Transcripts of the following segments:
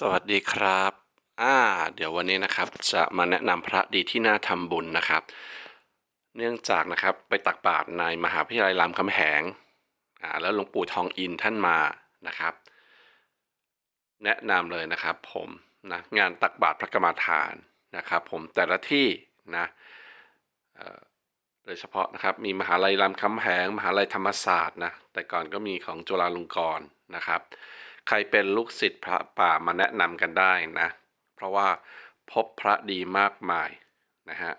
สวัสดีครับ อ่า เดี๋ยววันนี้นะครับจะมาแนะนำพระดีที่น่าทำบุญนะครับ เนื่องจากนะครับไปตักบาตรในมหาวิทยาลัยรามคำแหง อ่า แล้วหลวงปู่ทองอินท่านมานะครับ แนะนำเลยนะครับผมนะงานตักบาตรพระกรรมฐานนะครับ ผมแต่ละที่นะเอ่อโดยเฉพาะนะครับมีมหาลัยรามคำแหง มหาลัยธรรมศาสตร์นะแต่ก่อนก็มีของจุฬาลงกรณ์นะครับ ใครเป็นลูกศิษย์พระป่ามาแนะนำกันได้นะ เพราะว่าพบพระดีมากมายนะฮะ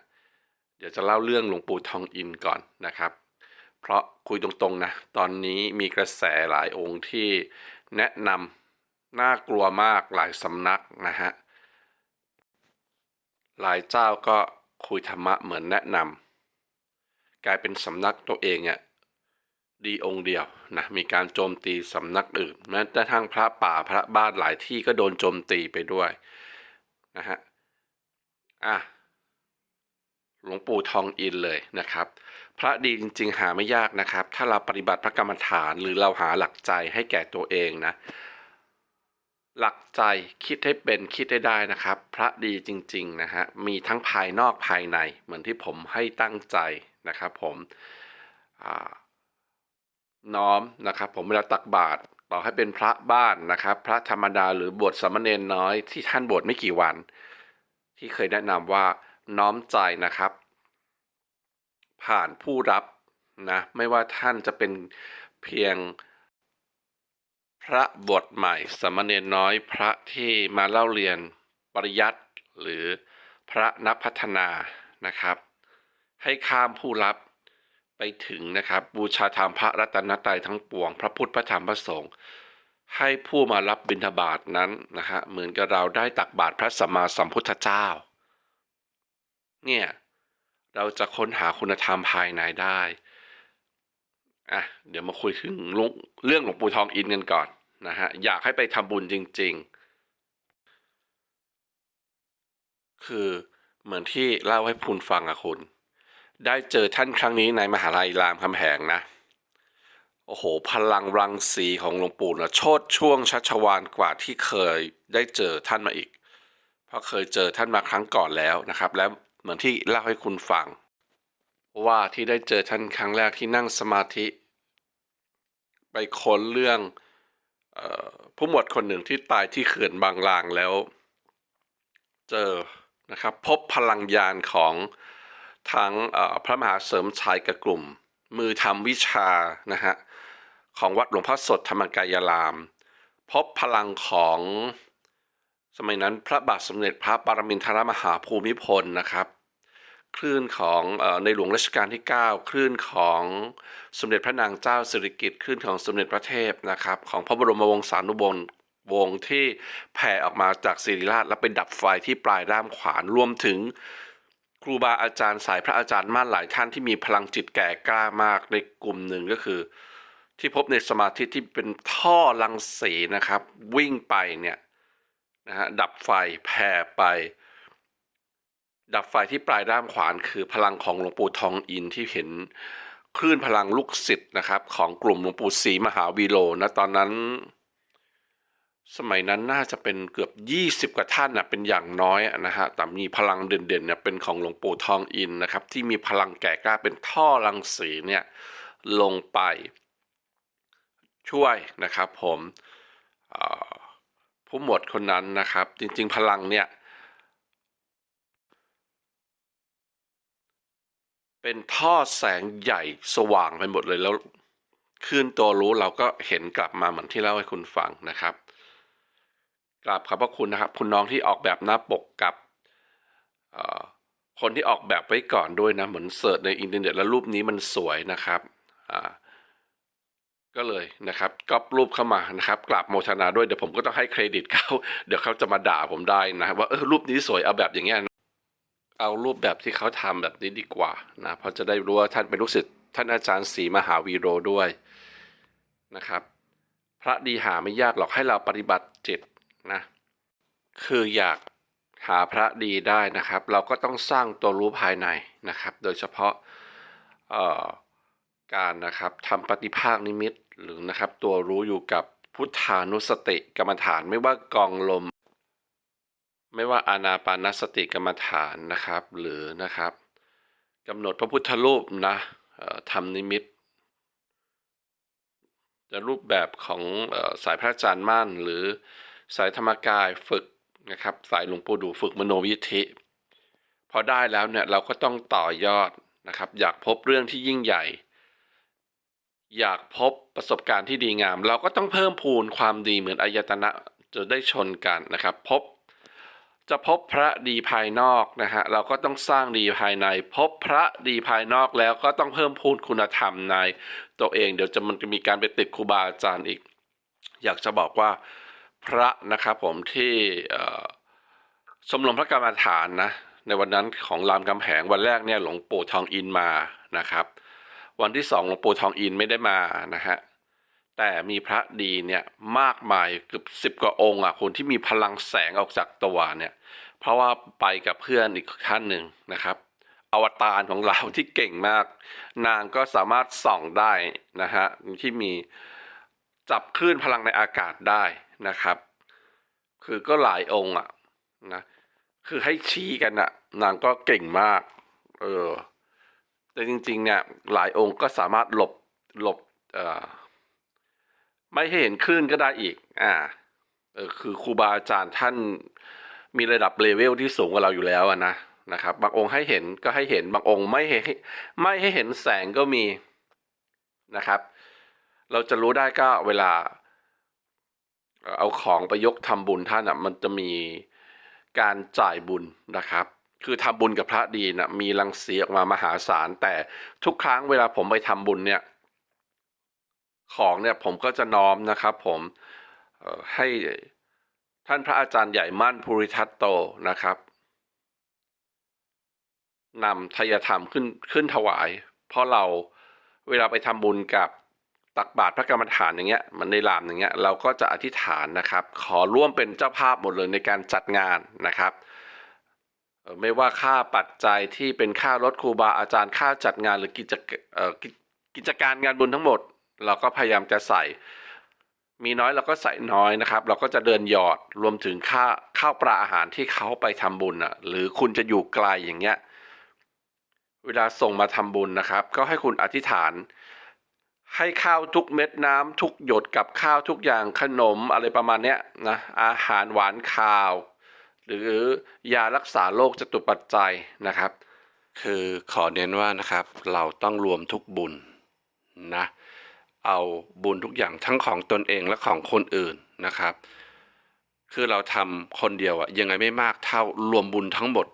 เดี๋ยวจะเล่าเรื่องหลวงปู่ทองอินก่อนนะครับ เพราะคุยตรงๆนะ ตอนนี้มีกระแสหลายองค์ที่แนะนำน่ากลัวมากหลายสำนักนะฮะ หลายเจ้าก็คุยธรรมะเหมือนแนะนำกลายเป็นสำนักตัวเองอะ ดีองค์เดียวนะมีการโจมตีสำนักอื่น แม้แต่ทั้งพระป่าพระบ้านหลายที่ก็โดนโจมตีไปด้วยนะฮะอะหลวงปู่ทองอินเลยนะครับ พระดีจริง ๆ หาไม่ยากนะครับ ถ้าเราปฏิบัติพระกรรมฐานหรือเราหาหลักใจให้แก่ตัวเองนะ หลักใจคิดให้เป็นคิดให้ได้นะครับ พระดีจริง ๆ นะฮะมีทั้งภายนอกภายในเหมือนที่ผมให้ตั้งใจนะครับ ผมอ่า น้อมนะครับผมเวลาตักบาตรต่อให้เป็นพระบ้านนะครับ พระธรรมดาหรือบวชสามเณรน้อยที่ท่านบวชไม่กี่วัน ที่เคยแนะนำว่าน้อมใจนะครับ ผ่านผู้รับนะไม่ว่าท่านจะเป็นเพียงพระบวชใหม่สามเณรน้อยพระที่มาเล่าเรียนปริยัติหรือพระนักพัฒนานะครับ ให้ข้ามผู้รับ ไปถึงนะครับบูชาธรรมพระรัตนตรัยทั้งปวง พระพุทธพระธรรมพระสงฆ์ให้ผู้มารับบิณฑบาตนั้นนะฮะเหมือนกับเราได้ตักบาตรพระสัมมาสัมพุทธเจ้า เนี่ยเราจะค้นหาคุณธรรมภายในได้อะเดี๋ยวมาคุยถึงลุงเรื่องหลวงปู่ทองอินกันก่อนนะฮะอยากให้ไปทำบุญจริง ๆ คือเหมือนที่เล่าให้คุณฟังอะคุณ ได้เจอท่านครั้งนี้ในมหาลัยรามคำแหงนะ โอ้โห พลังรังสีของหลวงปู่นะโชดช่วงชัชวานกว่าที่เคยได้เจอท่านมาอีก เพราะเคยเจอท่านมาครั้งก่อนแล้วนะครับ และเหมือนที่เล่าให้คุณฟัง ว่าที่ได้เจอท่านครั้งแรกที่นั่งสมาธิ ไปค้นเรื่องออผู้หมวดคนหนึ่งที่ตายที่เขื่อนบางลางแล้ว เจอนะครับ พบพลังยานของ ทั้งพระมหาเสริมชัยกับกลุ่ม มือทำวิชานะฮะของวัดหลวงพ่อสดธรรมกายราม พบพลังของสมัยนั้นพระบาทสมเด็จพระปรมินทรมหาภูมิพลนะครับคลื่นของในหลวงรัชกาลที่ 9 คลื่นของสมเด็จพระนางเจ้าสิริกิติ์คลื่นของสมเด็จพระเทพนะครับ ของพระบรมวงศานุวงศ์วงที่แผ่ออกมาจากศิริราชและไปดับไฟที่ปลายด้ามขวานรวมถึง รูบาอาจารย์สายพระอาจารย์ม่านหลายท่านที่มีพลังจิตแก่กล้ามากในกลุ่มหนึ่งก็คือ ที่พบในสมาธิที่เป็นท่อรังสีนะครับ วิ่งไปเนี่ยนะฮะดับไฟแผ่ไป ดับไฟที่ปลายด้ามขวาน คือพลังของหลวงปู่ทองอินที่เห็นคลื่นพลังลูกศิษย์นะครับ ของกลุ่มหลวงปู่ศรีมหาวีโลนะตอนนั้น สมัยนั้นน่าจะเป็นเกือบ 20 กว่าท่านนะเป็นอย่างน้อยนะฮะแต่มีพลังเด่นๆเนี่ยเป็นของหลวงปู่ทองอินนะครับ ที่มีพลังแก่กล้าเป็นท่อรังสีเนี่ยลงไปช่วยนะครับผมผู้หมวดคนนั้นนะครับ จริงๆพลังเนี่ย เป็นท่อแสงใหญ่สว่างไปหมดเลยแล้วคลื่นตัวรู้เราก็เห็นกลับมาเหมือนที่เล่าให้คุณฟังนะครับ กราบขอบพระคุณนะครับ คุณน้องที่ออกแบบหน้าปกกับคนที่ออกแบบไว้ก่อนด้วยนะ เหมือนเสิร์ชในอินเทอร์เน็ตแล้วรูปนี้มันสวยนะครับก็เลยนะครับก็รูปเข้ามานะครับกราบโมทนาด้วยเดี๋ยวผมก็ต้องให้เครดิตเขาเดี๋ยวเขาจะมาด่าผมได้นะว่าเออรูปนี้สวยเอาแบบอย่างเงี้ยเอารูปแบบที่เขาทำแบบนี้ดีกว่านะเพราะจะได้รู้ว่าท่านเป็นลูกศิษย์ท่านอาจารย์ศรีมหาวีโรด้วยนะครับ พระดีหาไม่ยากหรอกให้เราปฏิบัติจิต นะ คืออยากหาพระดีได้นะครับ เราก็ต้องสร้างตัวรู้ภายในนะครับ โดยเฉพาะการนะครับทำปฏิภาคนิมิตหรือนะครับ ตัวรู้อยู่กับพุทธานุสติกรรมฐานไม่ว่ากองลม ไม่ว่าอานาปานสติกรรมฐานนะครับ หรือนะครับกำหนดพระพุทธรูปนะทำนิมิตจะรูปแบบของออสายพระอาจารย์มั่นหรือ สายธรรมกายฝึกนะครับ สายหลวงปู่ดูฝึกมโนวิธิ พอได้แล้วเนี่ยเราก็ต้องต่อยอดนะครับ อยากพบเรื่องที่ยิ่งใหญ่ อยากพบประสบการณ์ที่ดีงาม เราก็ต้องเพิ่มพูนความดีเหมือนอายตนะจะได้ชนกันนะครับ พบจะพบพระดีภายนอกนะฮะเราก็ต้องสร้างดีภายใน พบพระดีภายนอกแล้วก็ต้องเพิ่มพูนคุณธรรมในตัวเอง เดี๋ยวจะมันจะมีการไปติดครูบาอาจารย์อีก อยากจะบอกว่า พระนะครับผมที่เอ่อชมรมพระกรรมฐานนะในวันนั้นของรามคำแหงวันแรกเนี่ยหลวงปู่ทองอินมานะครับ วันที่สองหลวงปู่ทองอินไม่ได้มานะฮะแต่มีพระดีเนี่ยมากมายเกือบสิบกว่าองค์อะคนที่มีพลังแสงออกจากตัวเนี่ย เพราะว่าไปกับเพื่อนอีกท่านหนึ่งนะครับ อวตารของเราที่เก่งมาก นางก็สามารถส่องได้นะฮะที่มี จับคลื่นพลังในอากาศได้นะครับ คือก็หลายองค์อะนะคือให้ชี้กันอะ นางก็เก่งมาก เออ แต่จริง ๆ เนี่ย หลายองค์ก็สามารถหลบหลบเอ่อไม่ให้เห็นคลื่นก็ได้อีก อ่าเออคือครูบาอาจารย์ท่านมีระดับเลเวลที่สูงกว่าเราอยู่แล้วอะนะนะครับ บางองค์ให้เห็นก็ให้เห็นบางองค์ไม่ให้ไม่ให้เห็นแสงก็มีนะครับ เราจะรู้ได้ก็เวลา เอาของไปยกทำบุญท่านอะมันจะมีการจ่ายบุญนะครับ คือทำบุญกับพระดีนะมีรังสีออกมามหาศาล แต่ทุกครั้งเวลาผมไปทำบุญเนี่ย ของเนี่ยผมก็จะน้อมนะครับ ผมให้ท่านพระอาจารย์ใหญ่มั่นภูริทัตโตนะครับนำทายธรรมขึ้นขึ้นถวาย เพราะเราเวลาไปทำบุญกับ ตักบาตรพระกรรมฐานอย่างเงี้ยมันในลามอย่างเงี้ยเราก็จะอธิษฐานนะครับ ขอร่วมเป็นเจ้าภาพหมดเลยในการจัดงานนะครับ ไม่ว่าค่าปัจจัยที่เป็นค่ารถครูบาอาจารย์ค่าจัดงานหรือกิจกเอ่อกิกิจการงานบุญทั้งหมด เราก็พยายามจะใส่ มีน้อยเราก็ใส่น้อยนะครับ เราก็จะเดินหยอดรวมถึงค่าข้าวปลาอาหารที่เขาไปทำบุญอะหรือคุณจะอยู่ไกลอย่างเงี้ยเวลาส่งมาทำบุญนะครับ ก็ให้คุณอธิษฐาน ให้ข้าวทุกเม็ดน้ำทุกหยดกับข้าวทุกอย่างขนมอะไรประมาณเนี้ยนะอาหารหวานข้าว หรือยารักษาโรคจตุปัจจัยนะครับ คือขอเน้นว่านะครับ เราต้องรวมทุกบุญนะเอาบุญทุกอย่างทั้งของตนเองและของคนอื่นนะครับ คือเราทำคนเดียวอะยังไงไม่มากเท่ารวมบุญทั้งหมด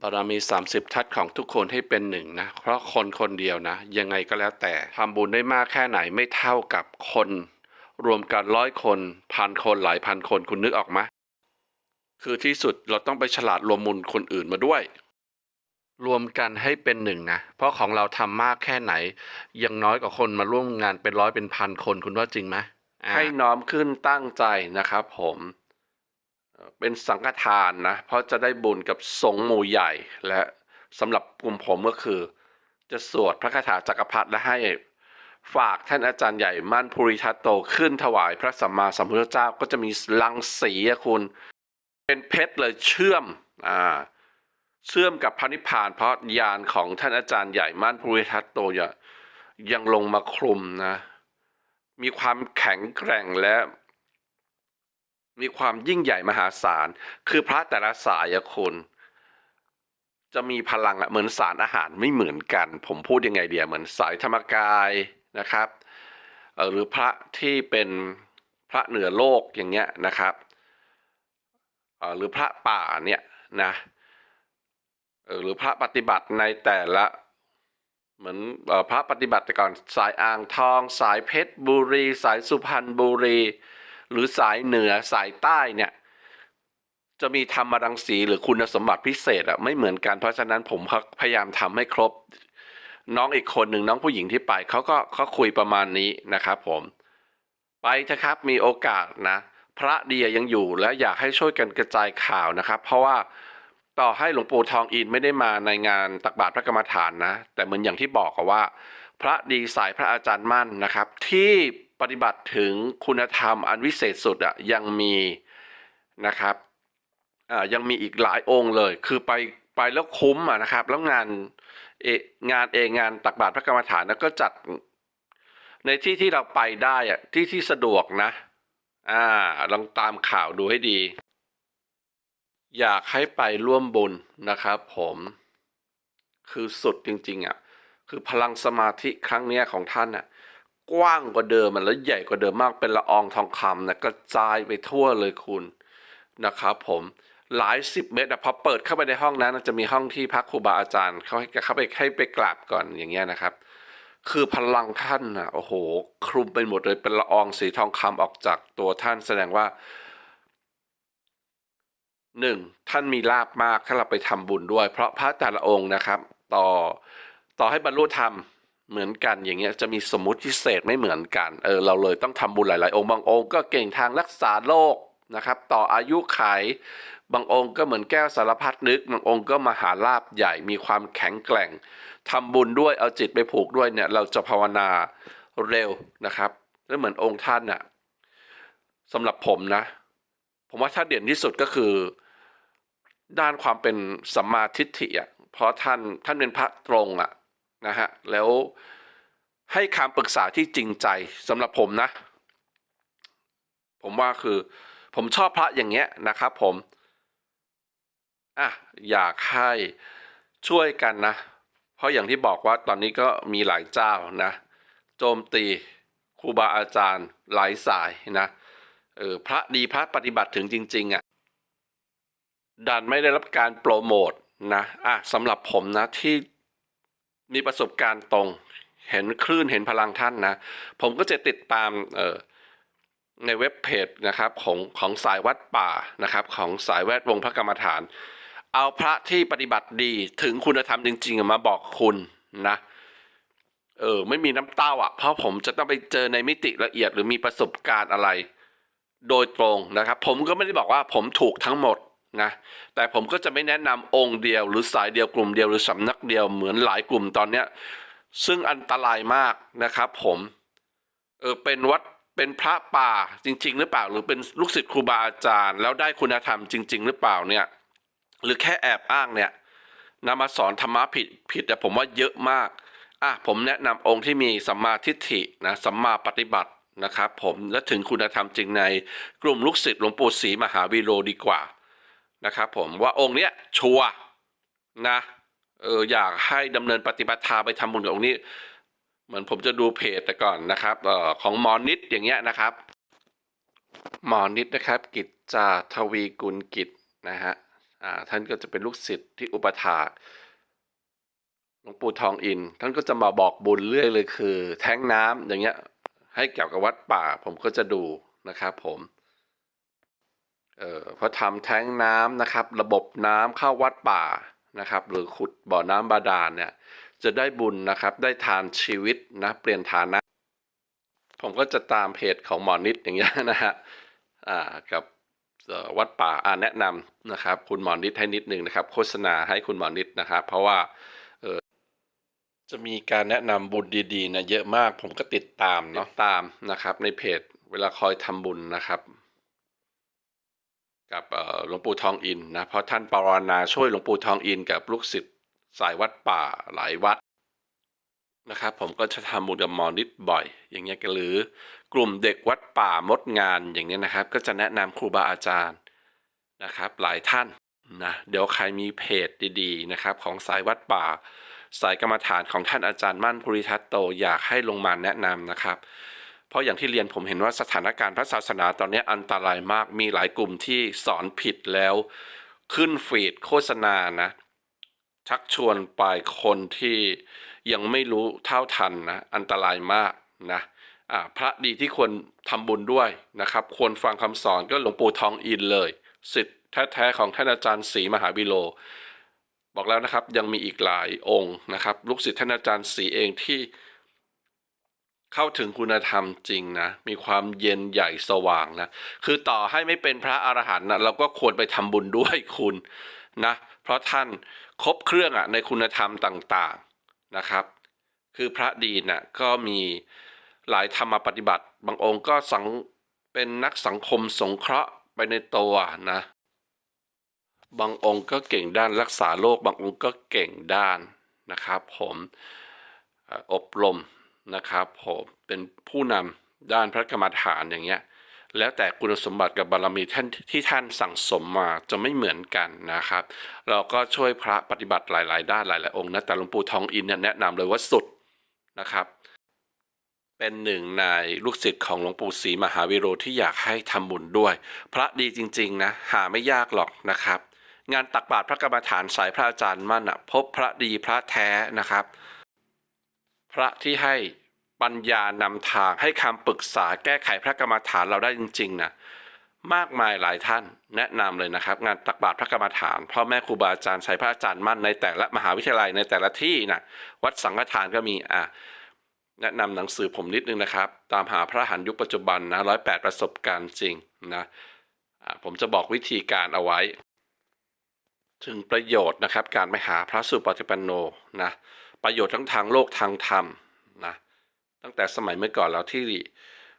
บารมี 30 ทัศของทุกคนให้เป็นหนึ่งนะ เพราะคนคนเดียวนะ ยังไงก็แล้วแต่ทำบุญได้มากแค่ไหนไม่เท่ากับคน รวมกันร้อยคนพันคนหลายพันคนคุณนึกออกไหมคือที่สุดเราต้องไปฉลาดรวมบุญคนอื่นมาด้วย รวมกันให้เป็นหนึ่งนะ เพราะของเราทำมากแค่ไหน ยังน้อยกว่าคนมาร่วมงานเป็นร้อยเป็นพันคนคุณว่าจริงไหมให้น้อมขึ้นตั้งใจนะครับผม เป็นสังฆทานนะ เพราะจะได้บุญกับสงหมู่ใหญ่และสำหรับกลุ่มผมก็คือ จะสวดพระคาถาจักรพรรดิและให้ฝากท่านอาจารย์ใหญ่มั่นภูริทัตโตขึ้นถวายพระสัมมาสัมพุทธเจ้าก็จะมีลังสีอะคุณ เป็นเพชรเลยเชื่อมอ่าเชื่อมกับพระนิพพาน เพราะยานของท่านอาจารย์ใหญ่มั่นภูริทัตโตยังยังลงมาคลุมนะ มีความแข็งแกร่งและ มีความยิ่งใหญ่มหาศาล คือพระแต่ละสายอะคุณจะมีพลังอะเหมือนสารอาหารไม่เหมือนกัน ผมพูดยังไงเดียเหมือนสายธรรมกายนะครับ หรือพระที่เป็นพระเหนือโลกอย่างเงี้ยนะครับ หรือพระป่าเนี่ยนะหรือพระปฏิบัติในแต่ละเหมือนพระปฏิบัติแต่ก่อนสายอ่างทอง สายเพชรบุรี สายสุพรรณบุรี หรือสายเหนือสายใต้เนี่ยจะมีธรรมรังสีหรือคุณสมบัติพิเศษอะไม่เหมือนกันเพราะฉะนั้นผมพยายามทำให้ครบ น้องอีกคนหนึ่งน้องผู้หญิงที่ไปเขาก็เขาคุยประมาณนี้นะครับผมไปเถอะครับมีโอกาสนะ พระเดียยังอยู่และอยากให้ช่วยกันกระจายข่าวนะครับ เพราะว่าต่อให้หลวงปู่ทองอินไม่ได้มาในงานตักบาตรพระกรรมฐานนะ แต่เหมือนอย่างที่บอกว่า พระดีสายพระอาจารย์มั่นนะครับ ที่ ปฏิบัติถึงคุณธรรมอันวิเศษสุดอะยังมีนะครับอ่ายังมีอีกหลายองค์เลย คือไปไปแล้วคุ้มอะนะครับ แล้วงานเองานเองงานตักบาตรพระกรรมฐานก็จัดในที่ที่เราไปได้อะที่ที่สะดวกนะ อ่าลองตามข่าวดูให้ดี อยากให้ไปร่วมบุญนะครับผมคือสุดจริง ๆอะคือพลังสมาธิครั้งเนี้ยของท่านอะ กว้างกว่าเดิมมันแล้วใหญ่กว่าเดิมมากเป็นละอองทองคำนะกระจายไปทั่วเลยคุณนะครับผมหลายสิบเมตรอะพอเปิดเข้าไปในห้องนั้นจะมีห้องที่พักครูบาอาจารย์เขาให้เข้าไปให้ไปกราบก่อนอย่างเงี้ยนะครับ คือพลังท่านอะโอ้โห คลุมไปหมดเลยเป็นละอองสีทองคำออกจากตัวท่านแสดงว่าหนึ่งท่านมีลาบมากถ้าเราไปทำบุญด้วย เพราะพระแต่ละองค์นะครับ ต่อต่อให้บรรลุธรรม เหมือนกันอย่างเงี้ยจะมีสมมติพิเศษไม่เหมือนกันเออเราเลยต้องทำบุญหลาย ๆ องค์บางองค์ก็เก่งทางรักษาโรคนะครับ ต่ออายุไขบางองค์ก็เหมือนแก้วสารพัดนึกบางองค์ก็มหาลาบใหญ่มีความแข็งแกร่งทำบุญด้วยเอาจิตไปผูกด้วยเนี่ยเราจะภาวนาเร็วนะครับแล้วเหมือนองค์ท่านน่ะสำหรับผมนะ ผมว่าถ้าเด่นที่สุดก็คือ ด้านความเป็นสัมมาทิฏฐิอะเพราะท่านท่านเป็นพระตรงอะ นะฮะแล้วให้คำปรึกษาที่จริงใจสำหรับผมนะ ผมว่าคือ ผมชอบพระอย่างเงี้ยนะครับผมอะอยากให้ช่วยกันนะ เพราะอย่างที่บอกว่าตอนนี้ก็มีหลายเจ้านะ โจมตีครูบาอาจารย์หลายสายนะเออพระดีพระปฏิบัติถึงจริงๆอะดันไม่ได้รับการโปรโมทนะอะสำหรับผมนะที่ มีประสบการณ์ตรง เห็นคลื่นเห็นพลังท่านนะ ผมก็จะติดตามเออในเว็บเพจนะครับของของสายวัดป่านะครับ ของสายแวดวงพระกรรมฐาน เอาพระที่ปฏิบัติดีถึงคุณธรรมจริงๆมาบอกคุณนะเออไม่มีน้ำเต้าอะ เพราะผมจะต้องไปเจอในมิติละเอียดหรือมีประสบการณ์อะไร โดยตรงนะครับ ผมก็ไม่ได้บอกว่าผมถูกทั้งหมด นะแต่ผมก็จะไม่แนะนำองค์เดียว หรือสายเดียวกลุ่มเดียวหรือสำนักเดียวเหมือนหลายกลุ่มตอนเนี้ยซึ่งอันตรายมากนะครับผมเออเป็นวัดเป็นพระป่าจริง ๆ หรือเปล่า หรือเป็นลูกศิษย์ครูบาอาจารย์ แล้วได้คุณธรรมจริง ๆ หรือเปล่าเนี่ยหรือแค่แอบอ้างเนี่ยนำมาสอนธรรมะผิดผิดแต่ผมว่าเยอะมากอะผมแนะนำองค์ที่มีสัมมาทิฏฐินะสัมมาปฏิบัตินะครับผมและถึงคุณธรรมจริงในกลุ่มลูกศิษย์หลวงปู่ศรีมหาวีโรดีกว่า นะครับผมว่าองค์เนี้ยชัวนะเอออยากให้ดำเนินปฏิบัติธรรมไปทำบุญกับองค์นี้ เหมือนผมจะดูเพจแต่ก่อนนะครับเอ่อของหมอนิดอย่างเงี้ยนะครับหมอนิดนะครับ กิจจาทวีกุลกิจนะฮะอ่าท่านก็จะเป็นลูกศิษย์ที่อุปถากหลวงปู่ทองอิน ท่านก็จะมาบอกบุญเรื่อยเลยคือ แท้งน้ำอย่างเงี้ย ให้เกี่ยวกับวัดป่า ผมก็จะดูนะครับผม เอ่อพอทำแท้งน้ำนะครับ ระบบน้ำเข้าวัดป่านะครับ หรือขุดบ่อน้ำบาดาลเนี่ยจะได้บุญนะครับ ได้ทานชีวิตนะเปลี่ยนฐานะ ผมก็จะตามเพจของหมอนิดอย่างเงี้ยนะฮะอ่ากับเอ่อวัดป่าอ่าแนะนำนะครับ คุณหมอนิดให้นิดนึงนะครับ โฆษณาให้คุณหมอนิดนะครับ เพราะว่าเออจะมีการแนะนำบุญดีๆนะเยอะมาก ผมก็ติดตามเนาะตามนะครับ ในเพจเวลาคอยทำบุญนะครับ กับหลวงปู่ทองอินนะเพราะท่านปรารถนาช่วยหลวงปู่ทองอินกับลูกศิษย์สายวัดป่าหลายวัดนะครับผมก็จะทำบุญกับหมอนิดบ่อย อย่างเงี้ยหรือกลุ่มเด็กวัดป่ามดงานอย่างเงี้ยนะครับ ก็จะแนะนำครูบาอาจารย์นะครับ หลายท่านนะเดี๋ยวใครมีเพจดีๆนะครับ ของสายวัดป่า สายกรรมฐานของท่านอาจารย์มั่นภูริทัตโตอยากให้ลงมาแนะนำนะครับ เพราะอย่างที่เรียนผมเห็นว่าสถานการณ์พระศาสนาตอนนี้อันตรายมากมีหลายกลุ่มที่สอนผิดแล้วขึ้นฟีดโฆษณานะ ชักชวนไปคนที่ยังไม่รู้เท่าทันนะ อันตรายมากนะพระดีที่ควรทำบุญด้วยนะครับ ควรฟังคำสอนก็หลวงปู่ทองอินเลย สิทธิ์แท้ๆของท่านอาจารย์ศรีมหาวิโล บอกแล้วนะครับยังมีอีกหลายองค์นะครับ ลูกศิษย์ท่านอาจารย์ศรีเองที่ เข้าถึงคุณธรรมจริงนะ มีความเย็นใหญ่สว่างนะ คือต่อให้ไม่เป็นพระอรหันต์นะเราก็ควรไปทำบุญด้วยคุณนะ เพราะท่านครบเครื่องอะในคุณธรรมต่างๆนะครับ คือพระดีน่ะก็มีหลายธรรมปฏิบัติ บางองค์ก็สังเป็นนักสังคมสงเคราะห์ไปในตัวนะ บางองค์ก็เก่งด้านรักษาโรคบางองค์ก็เก่งด้านนะครับ ผมเอ่ออบรม นะครับผมเป็นผู้นำด้านพระกรรมฐานอย่างเงี้ยแล้วแต่คุณสมบัติกับบารมีท่านที่ท่านสั่งสมมาจะไม่เหมือนกันนะครับ เราก็ช่วยพระปฏิบัติหลาย ๆ ด้านหลาย ๆ องค์นะแต่หลวงปู่ทองอินเนี่ยแนะนำเลยว่าสุดนะครับ เป็นหนึ่งในลูกศิษย์ของหลวงปู่ศรีมหาวิโรธที่อยากให้ทำบุญด้วย พระดีจริง ๆ นะ หาไม่ยากหรอกนะครับ งานตักบาตรพระกรรมฐานสายพระอาจารย์มั่นอะพบพระดีพระแท้นะครับ พระที่ให้ปัญญานำทางให้คำปรึกษาแก้ไขพระกรรมฐานเราได้จริงๆนะมากมายหลายท่านแนะนำเลยนะครับ งานตักบาตรพระกรรมฐานพ่อแม่ครูบาอาจารย์สายพระอาจารย์มั่นในแต่ละมหาวิทยาลัยในแต่ละที่นะวัดสังฆทานก็มีอะแนะนำหนังสือผมนิดนึงนะครับ ตามหาพระหันยุคปัจจุบันนะร้อยแปดประสบการณ์จริงนะอ่าผมจะบอกวิธีการเอาไว้ ถึงประโยชน์นะครับ การไปหาพระสุปฏิปันโนนะ ประโยชน์ทั้งทางโลกทางธรรมนะตั้งแต่สมัยเมื่อก่อนแล้วที่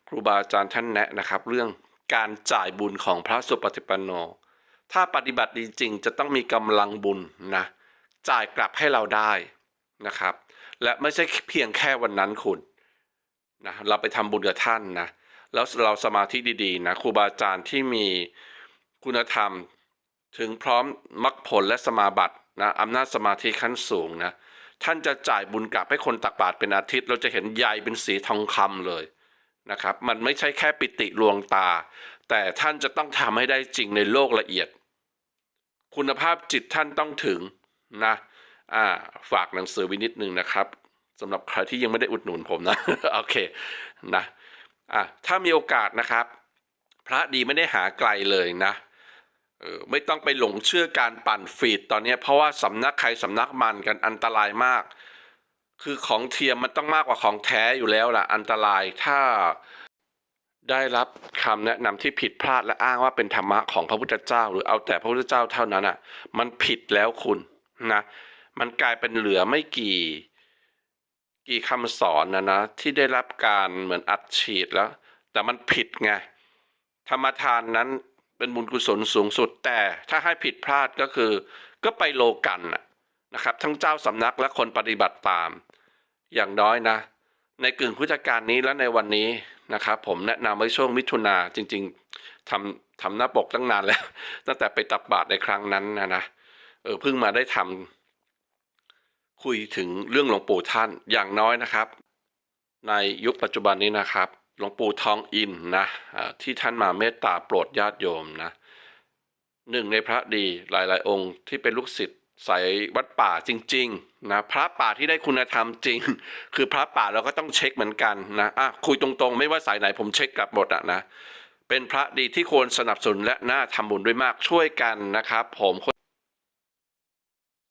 ครูบาอาจารย์ท่านแนะนะครับ เรื่องการจ่ายบุญของพระสุปฏิปันโน ถ้าปฏิบัติดีจริงจะต้องมีกำลังบุญนะจ่ายกลับให้เราได้นะครับ และไม่ใช่เพียงแค่วันนั้นคุณนะเราไปทำบุญกับท่านนะแล้วเราสมาธิดีๆนะครูบาอาจารย์ที่มีคุณธรรมถึงพร้อมมรรคผลและสมาบัตินะอำนาจสมาธิขั้นสูงนะ ท่านจะจ่ายบุญกลับให้คนตักบาตรเป็นอาทิตย์ เราจะเห็นใยเป็นสีทองคำเลยนะครับ มันไม่ใช่แค่ปิติลวงตา แต่ท่านจะต้องทำให้ได้จริงในโลกละเอียด คุณภาพจิตท่านต้องถึงนะอ่าฝากหนังสือไวินิดนึงนะครับสำหรับใครที่ยังไม่ได้อุดหนุนผมนะ โอเคนะอะถ้ามีโอกาสนะครับ พระดีไม่ได้หาไกลเลยนะ เออไม่ต้องไปหลงเชื่อการปั่นฟีดตอนนี้เพราะว่าสำนักใครสำนักมันกันอันตรายมาก คือของเทียมมันต้องมากกว่าของแท้อยู่แล้วล่ะอันตรายถ้าได้รับคำแนะนำที่ผิดพลาดและอ้างว่าเป็นธรรมะของพระพุทธเจ้า หรือเอาแต่พระพุทธเจ้าเท่านั้นอะ มันผิดแล้วคุณนะมันกลายเป็นเหลือไม่กี่ กี่คำสอนนะนะที่ได้รับการเหมือนอัดฉีดแล้ว แต่มันผิดไงธรรมทานนั้น เป็นบุญกุศลสูงสุด แต่ถ้าให้ผิดพลาดก็คือ ก็ไปโลกันนะครับ ทั้งเจ้าสำนักและคนปฏิบัติตาม อย่างน้อยนะ ในกึ่งพุทธการนี้และในวันนี้นะครับ ผมแนะนำไว้ช่วงมิถุนาจริง ๆทำทำหน้าปกตั้งนานแล้ว ตั้งแต่ไปตักบาตรในครั้งนั้นนะนะเออเพิ่งมาได้ทำคุยถึงเรื่องหลวงปู่ท่านอย่างน้อยนะครับ ในยุคปัจจุบันนี้นะครับ หลวงปู่ทองอินนะที่ท่านมาเมตตาโปรดญาติโยมนะหนึ่งในพระดีหลายๆ องค์ที่เป็นลูกศิษย์สายวัดป่าจริงๆนะพระป่าที่ได้คุณธรรมจริง คือพระป่าเราก็ต้องเช็คเหมือนกันนะอะคุยตรงๆ ไม่ว่าสายไหนผมเช็คกลับหมดอะนะเป็นพระดีที่ควรสนับสนุนและน่าทำบุญด้วยมากช่วยกันนะครับ ผม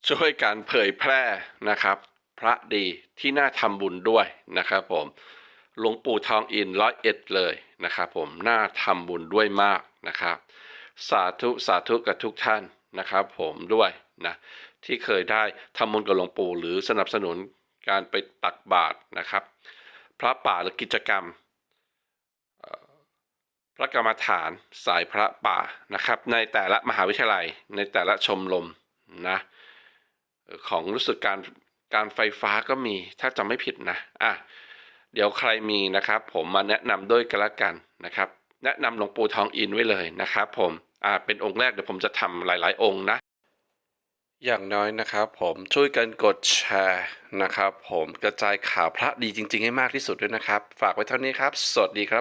ช่วยการเผยแพร่นะครับ พระดีที่น่าทำบุญด้วยนะครับผม หลวงปู่ทองอินร้อยเอ็ดเลยนะครับผมน่าทำบุญด้วยมากนะครับ สาธุสาธุกับทุกท่านนะครับ ผมด้วยนะที่เคยได้ทำบุญกับหลวงปู่หรือสนับสนุนการไปตักบาตรนะครับ พระป่าหรือกิจกรรมพระกรรมฐานสายพระป่านะครับ ในแต่ละมหาวิทยาลัยในแต่ละชมรมนะของรู้สึกการการไฟฟ้าก็มีถ้าจำไม่ผิดนะอะ เดี๋ยวใครมีนะครับผมมาแนะนำด้วยกันละกันนะครับ แนะนำหลวงปู่ทองอินไว้เลยนะครับ ผมอ่าเป็นองค์แรกเดี๋ยวผมจะทำหลาย ๆ องค์นะ อย่างน้อยนะครับ ผมช่วยกันกดแชร์นะครับ ผมกระจายข่าวพระดีจริง ๆ ให้มากที่สุดด้วยนะครับ ฝากไว้เท่านี้ครับ สวัสดีครับ